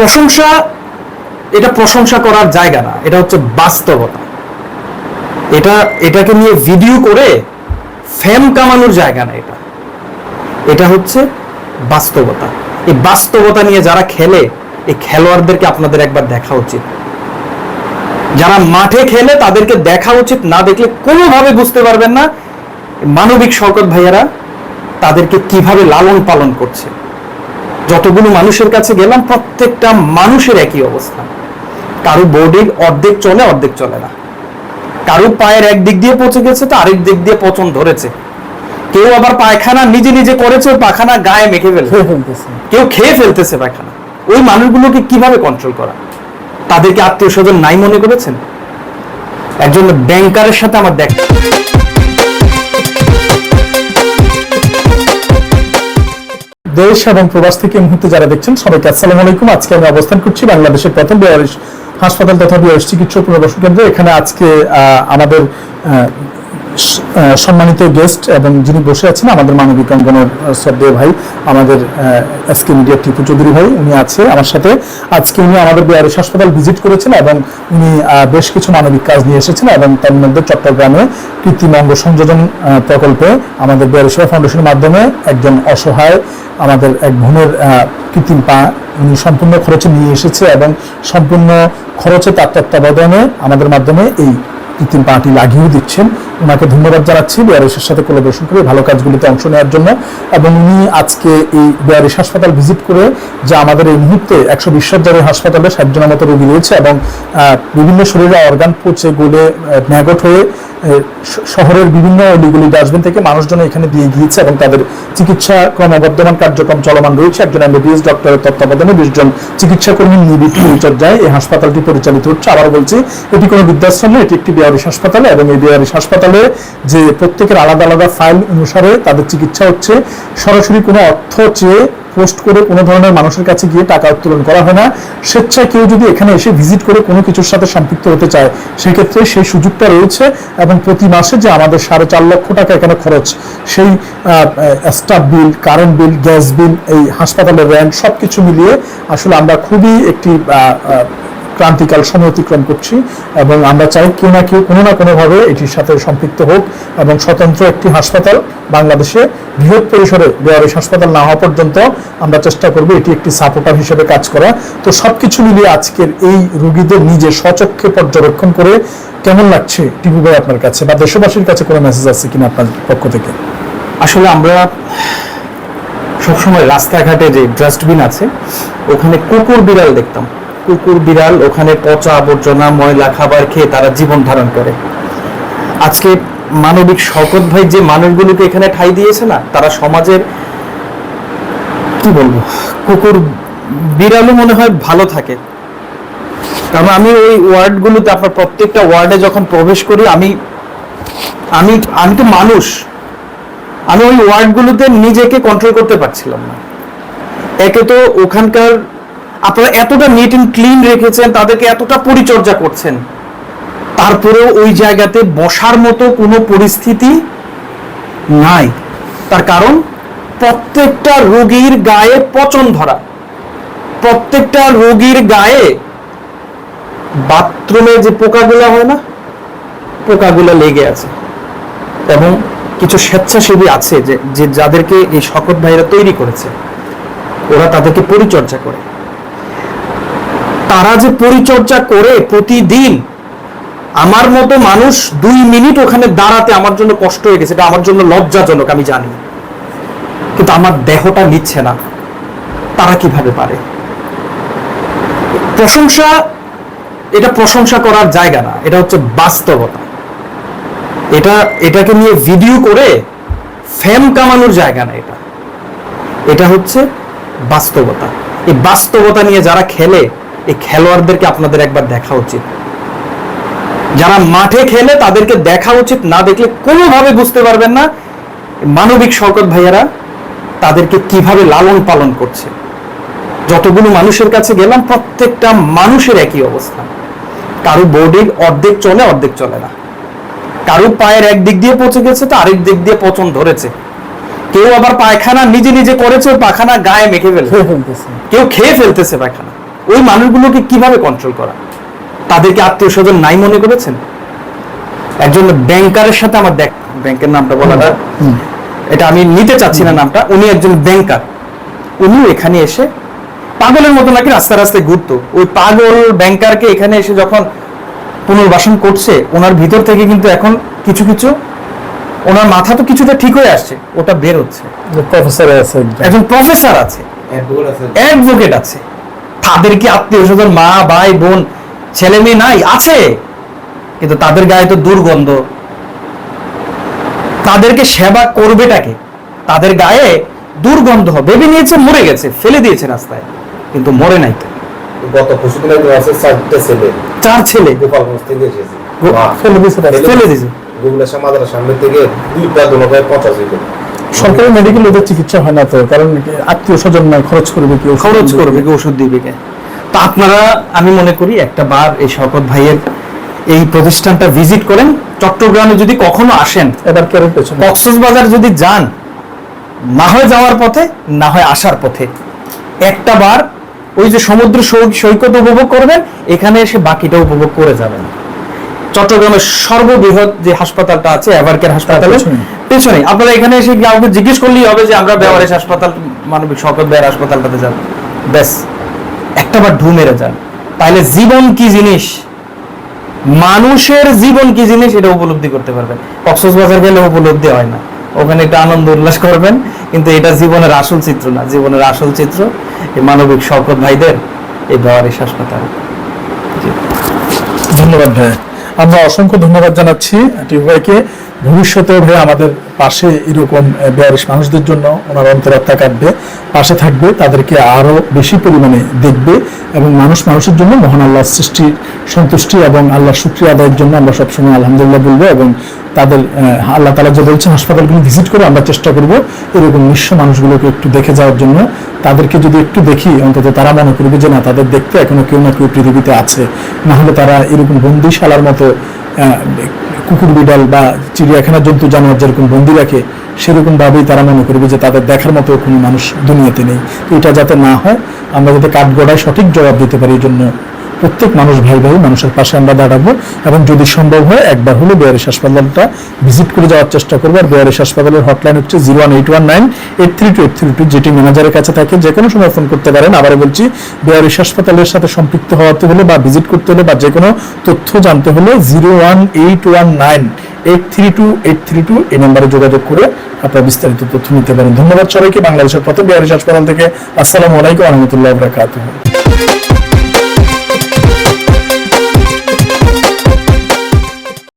প্রশংসা, এটা প্রশংসা করার জায়গা না, এটা হচ্ছে বাস্তবতা। এটা, এটাকে নিয়ে ভিডিও করে ফ্যাম কামানোর জায়গা না এটা। এটা হচ্ছে বাস্তবতা। এই বাস্তবতা নিয়ে যারা খেলে, এই খেলোয়াড়দেরকে আপনাদের একবার দেখা উচিত। যারা মাঠে খেলে, তাদেরকে দেখা উচিত, না দেখলে কোনোভাবে বুঝতে পারবেন না মানবিক শওকত ভাইয়ারা তাদেরকে কীভাবে লালন পালন করছে। যতগুলো মানুষের কাছে গেলাম প্রত্যেকটা মানুষের একই অবস্থা। কারও বডির অর্ধেক চলে অর্ধেক চলে না। কারও পায়ের এক দিক দিয়ে পচে গেছে তো আরেক দিক দিয়ে পচন ধরেছে। কেউ আবার পায়খানা নিজে নিজে করেছে ওই পায়খানা গায়ে মেখে ফেলছে। কেউ খেয়ে ফেলতেছে পায়খানা। ওই মানুষগুলোকে কীভাবে কন্ট্রোল করা? তাদেরকে আত্মীয় স্বজন নাই মনে করেছেন? একজন ব্যাংকারের সাথে আমার দেখ দেশ এবং প্রবাস থেকে মুহূর্তে যারা দেখছেন সবাইকে আসসালামু আলাইকুম। আজকে আমি অবস্থান করছি বাংলাদেশের প্রথম বেয়ারিশ হাসপাতাল তথা বেয়ারিশ চিকিৎসক পুনর্বাসন কেন্দ্র। এখানে আজকে আমাদের সম্মানিত গেস্ট এবং যিনি বসে আছেন, আমাদের মানবিক অঙ্গনের শ্রদ্ধেয় ভাই, আমাদের এসকে মিডিয়া টিপু চৌধুরী ভাই, উনি আছে আমার সাথে। আজকে উনি আমাদের বেয়ারিশ হাসপাতাল ভিজিট করেছেন এবং উনি বেশ কিছু মানবিক কাজ নিয়ে এসেছেন এবং তার মধ্যে চট্টগ্রামে কৃত্রিম অঙ্গ সংযোজন প্রকল্পে আমাদের বেয়ারিশ ফাউন্ডেশনের মাধ্যমে একজন অসহায়, আমাদের এক বোনের কৃত্রিম পা উনি সম্পূর্ণ খরচে নিয়ে এসেছে এবং সম্পূর্ণ খরচে তার তত্ত্বাবধানে আমাদের মাধ্যমে এই কৃত্রিম পাটি লাগিয়েও দিচ্ছেন। ওনাকে ধন্যবাদ জানাচ্ছি বিআরএসের সাথে কোলাবরেশন করে ভালো কাজগুলিতে অংশ নেওয়ার জন্য। এবং উনি আজকে এই বিআরএস হাসপাতাল ভিজিট করে যে আমাদের এই মুহূর্তে একশো বিশ সজ্জারের হাসপাতালে ষাট জনের মতো রোগী রয়েছে এবং বিভিন্ন শরীরে অর্গান পচে, গোলে ম্যাগট হয়ে শহরের বিভিন্ন অলিগুলি ডাস্টবিন থেকে মানুষজন এখানে দিয়ে গিয়েছে এবং তাদের চিকিৎসা ক্রমবর্ধমান কার্যক্রম চলমান রয়েছে। একজন এমবিবিএস ডক্টরের তত্ত্বাবধানে বিশ জন চিকিৎসা কর্মী নিবিড় পরিচর্যায় এই হাসপাতালটি পরিচালিত হচ্ছে। আবার বলছি, এটি কোনো বৃদ্ধাশ্রম নয়, এটি একটি বিহারিস হাসপাতাল এবং এই বিহারিস হাসপাতালে যে প্রত্যেকের আলাদা আলাদা ফাইল অনুসারে তাদের চিকিৎসা হচ্ছে। সরাসরি কোনো অর্থ চেয়ে পোস্ট করে কোনো ধরনের মানুষের কাছে গিয়ে টাকা উত্তোলন করা হয় না। স্বেচ্ছায় কেউ যদি এখানে এসে ভিজিট করে কোনো কিছুর সাথে সম্পৃক্ত হতে চায়, সেক্ষেত্রে সেই সুযোগটা রয়েছে এবং প্রতি মাসে যে আমাদের সাড়ে চার লক্ষ টাকা এখানে খরচ, সেই staff bill current bill gas bill এই হাসপাতালের র্যান্ট সব কিছু মিলিয়ে আসলে আমরা খুবই একটি ক্রান্তিকাল সময় অতিক্রম করছি এবং আমরা চাই কেউ না কেউ কোনো না কোনোভাবে এটির সাথে সম্পৃক্ত হোক এবং স্বতন্ত্র একটি হাসপাতাল বাংলাদেশে বৃহৎ পরিসরে বেয়ারিশ হাসপাতাল না হওয়া পর্যন্ত আমরা চেষ্টা করব এটি একটি সাপোর্টার হিসেবে কাজ করা। তো সবকিছু মিলিয়ে আজকের এই রোগীদের নিজে স্বচক্ষে পর্যবেক্ষণ করে কেমন লাগছে টিপু ভাই আপনার কাছে বা দেশবাসীর কাছে কোনো মেসেজ আছে কিনা আপনার পক্ষ থেকে? আসলে আমরা সবসময় রাস্তাঘাটে যে ডাস্টবিন আছে, ওখানে কুকুর বিড়াল দেখতাম। কুকুর, বিড়াল, ওখানে পচা আবর্জনা, ময়লা, খাবার খেয়ে তারা জীবন ধারণ করে। আজকে মানবিক শকত ভাই যে মানুষগুলোকে এখানে ঠাই দিয়েছে না, তারা সমাজের, কি বলব, কুকুর, বিড়ালও মনে হয় ভালো থাকে। কারণ আমি ওই ওয়ার্ডগুলোতে, আপনার প্রত্যেকটা ওয়ার্ডে যখন প্রবেশ করি, আমি আমি আমি তো মানুষ। আমি ওই ওয়ার্ডগুলোতে নিজেকে কন্ট্রোল করতে পারছিলাম না। একে তো ওখানকার আপনারা এতটা নিট অ্যান্ড ক্লিন রেখেছেন, তাদেরকে এতটা পরিচর্যা করছেন, তারপরেও ওই জায়গাতে বসার মতো কোনো পরিস্থিতি নাই। তার কারণ, প্রত্যেকটা রোগীর গায়ে পচন ধরা। প্রত্যেকটা রোগীর গায়ে বাথরুমে যে পোকাগুলো হয় না, পোকাগুলো লেগে আছে। এবং কিছু স্বেচ্ছাসেবী আছে যে যাদেরকে এই শকত ভাইরা তৈরি করেছে, ওরা তাদেরকে পরিচর্যা করে। তারা যে পরিচর্যা করে প্রতিদিন, আমার মতো মানুষ দুই মিনিট ওখানে দাঁড়াতে আমার জন্য কষ্ট হয়ে গেছে, এটা আমার জন্য লজ্জাজনক, আমি জানি। কিন্তু আমার দেহটা নিচ্ছে না। তারা কীভাবে পারে? প্রশংসা, এটা প্রশংসা করার জায়গা না, এটা হচ্ছে বাস্তবতা। এটা, এটাকে নিয়ে ভিডিও করে ফ্যাম কামানোর জায়গা না এটা। এটা হচ্ছে বাস্তবতা। এই বাস্তবতা নিয়ে যারা খেলে এই খেলোয়াড়দেরকে আপনাদের একবার দেখা উচিত। যারা মাঠে খেলে তাদেরকে দেখা উচিত না দেখলে কোনোভাবে বুঝতে পারবেন না মানবিক শওকত ভাইয়ারা তাদেরকে কীভাবে লালন পালন করছে। যতগুলো মানুষের কাছে গেলাম প্রত্যেকটা মানুষের একই অবস্থা। কারও বডির অর্ধেক চলে অর্ধেক চলে না। কারও পায়ের এক দিক দিয়ে পচে গেছে তো আরেক দিক দিয়ে পচন ধরেছে। কেউ আবার পায়খানা নিজে নিজে করেছে পায়খানা গায়ে মেখে ফেলছে। কেউ খেয়ে ফেলতেছে পায়খানা। ওই মানুষগুলোকে কীভাবে কন্ট্রোল করা? তাদেরকে আত্মীয় স্বজন নাই মনে করেছেন? একজন ব্যাংকারের সাথে আমার দেখ ব্যাংকের নামটা বলাটা। এটা আমি নিতে চাচ্ছি না নামটা। উনি একজন ব্যাংকার। উনি এখানে এসে পাগলের মতো নাকি রাস্তা রাস্তায় ঘুরতো। ওই পাগল ব্যাংকারকে এখানে এসে যখন পুনর্বাসন করছে ওনার ভিতর থেকে কিন্তু এখন কিছু কিছু ওনার মাথা তো কিছুটা ঠিক হয়ে আসছে। ওটা বের হচ্ছে। প্রফেসর আছে একজন। একজন প্রফেসর আছে। অ্যাডভোকেট আছে। তাদের কি আত্মীয় স্বজন মা ভাই বোন ছেলে মেয়ে নাই আছে। কিন্তু তাদের গায়ে তো দুর্গন্ধ। তাদেরকে সেবা করবেটাকে তাদের গায়ে দুর্গন্ধ বেবি নিয়েছে মরে গেছে ফেলে দিয়েছে রাস্তায় কিন্তু মরে নাই তো। গত পরশু দিন আছে চারটে ছেলে। চার ছেলে। গোপালগঞ্জ থেকে এসেছে। ফেলে দিয়েছে ফেলে দিয়েছে। গুগলের সামনে থেকে দুইটা পচা ছিল। সরকারি মেডিকেল ওদের চিকিৎসা হয় না তো? কারণ আত্মীয় স্বজন না খরচ করবে কি ওষুধ খরচ? করবে কি ওষুধ দিবে কে? তো আপনারা আমি মনে করি একটা বার এই শওকত ভাইয়ের এই প্রতিষ্ঠানটা ভিজিট করেন। চট্টগ্রামে যদি কখনো আসেন এবার কেরের পেছনে। কক্সবাজার যদি যান না হয় যাওয়ার পথে না হয় আসার পথে। একটা বার ওই যে সমুদ্র সৈকত উপভোগ করবেন এখানে এসে বাকিটা উপভোগ করে যাবেন। চট্টগ্রামের সর্ববৃহৎ যে হাসপাতালটা আছে এভারকেয়ার হাসপাতালে পেছনে। আপনারা এখানে এসে কাউকে জিজ্ঞেস করলেই হবে যে আমরা বেওয়ারিশ হাসপাতাল মানবিক শকত বেয়ার হাসপাতালটাতে যাব ব্যাস একটা বার ঢু মেরে যান। তাহলে জীবন কি জিনিস? মানুষের জীবন কি জিনিস? এটা উপলব্ধি করতে পারবেন। কক্সবাজার গেলে উপলব্ধি হয় না। ওখানে একটা আনন্দ উল্লাস করবেন কিন্তু এটা জীবনের আসল চিত্র না। জীবনের আসল চিত্র এই মানবিক শকত ভাইদের এই বেওয়ারিশ হাসপাতাল। ধন্যবাদ ভাই। আমরা অসংখ্য ধন্যবাদ জানাচ্ছি টিউবাইকে ভবিষ্যতে ভাই আমাদের পাশে এরকম বেয়ারিশ মানুষদের জন্য ওনার অন্তরাত্মা কাটবে, পাশে থাকবে, তাদেরকে আরও বেশি পরিমাণে দেখবে এবং মানুষ মানুষের জন্য মহান আল্লাহ সৃষ্টির সন্তুষ্টি এবং আল্লাহর শুক্রিয়া আদায়ের জন্য আমরা সবসময় আলহামদুলিল্লাহ বলব এবং তাদের আল্লাহ তালা যে বলছেন, হাসপাতালগুলো ভিজিট করে আমরা চেষ্টা করব এরকম নিঃস্ব মানুষগুলোকে একটু দেখে যাওয়ার জন্য। তাদেরকে যদি একটু দেখি, অন্তত তারা মনে করবে যে না, তাদের দেখতে এখনও কেউ না কেউ পৃথিবীতে আছে। না হলে তারা এরকম বন্দিশালার মতো কুকুর বিড়াল বা চিড়িয়াখানার জন্তু জানোয়ার যেরকম বন্দি রাখে, সেরকমভাবেই তারা মনে করবে যে তাদের দেখার মতো কোনো মানুষ দুনিয়াতে নেই। এটা যাতে না হয়, আমরা যাতে কাঠগড়ায় সঠিক জবাব দিতে পারি এই জন্য প্রত্যেক মানুষ ভাই ভাই মানুষের পাশে আমরা দাঁড়াবো এবং যদি সম্ভব হয়, একবার হলে বেয়ারিশ হাসপাতালটা ভিজিট করে যাওয়ার চেষ্টা করব। আর বেয়ারিশ হাসপাতালের হটলাইন হচ্ছে zero one eight one nine eight three two eight three two যেটি ম্যানেজারের কাছে থাকে, যে কোনো সময় ফোন করতে পারেন। আবার বলছি বেয়ারিশ হাসপাতালের সাথে সম্পৃক্ত হওয়াতে হলে বা ভিজিট করতে হলে বা যে কোনো তথ্য জানতে হলে zero one eight one nine eight three two eight three two এই নাম্বারে যোগাযোগ করে আপনারা বিস্তারিত তথ্য নিতে পারেন। ধন্যবাদ সবাইকে। বাংলাদেশের প্রথম বেয়ারিশ হাসপাতাল থেকে আসসালামু আলাইকুম রহমতুল্লাহ বরাকাতুহ।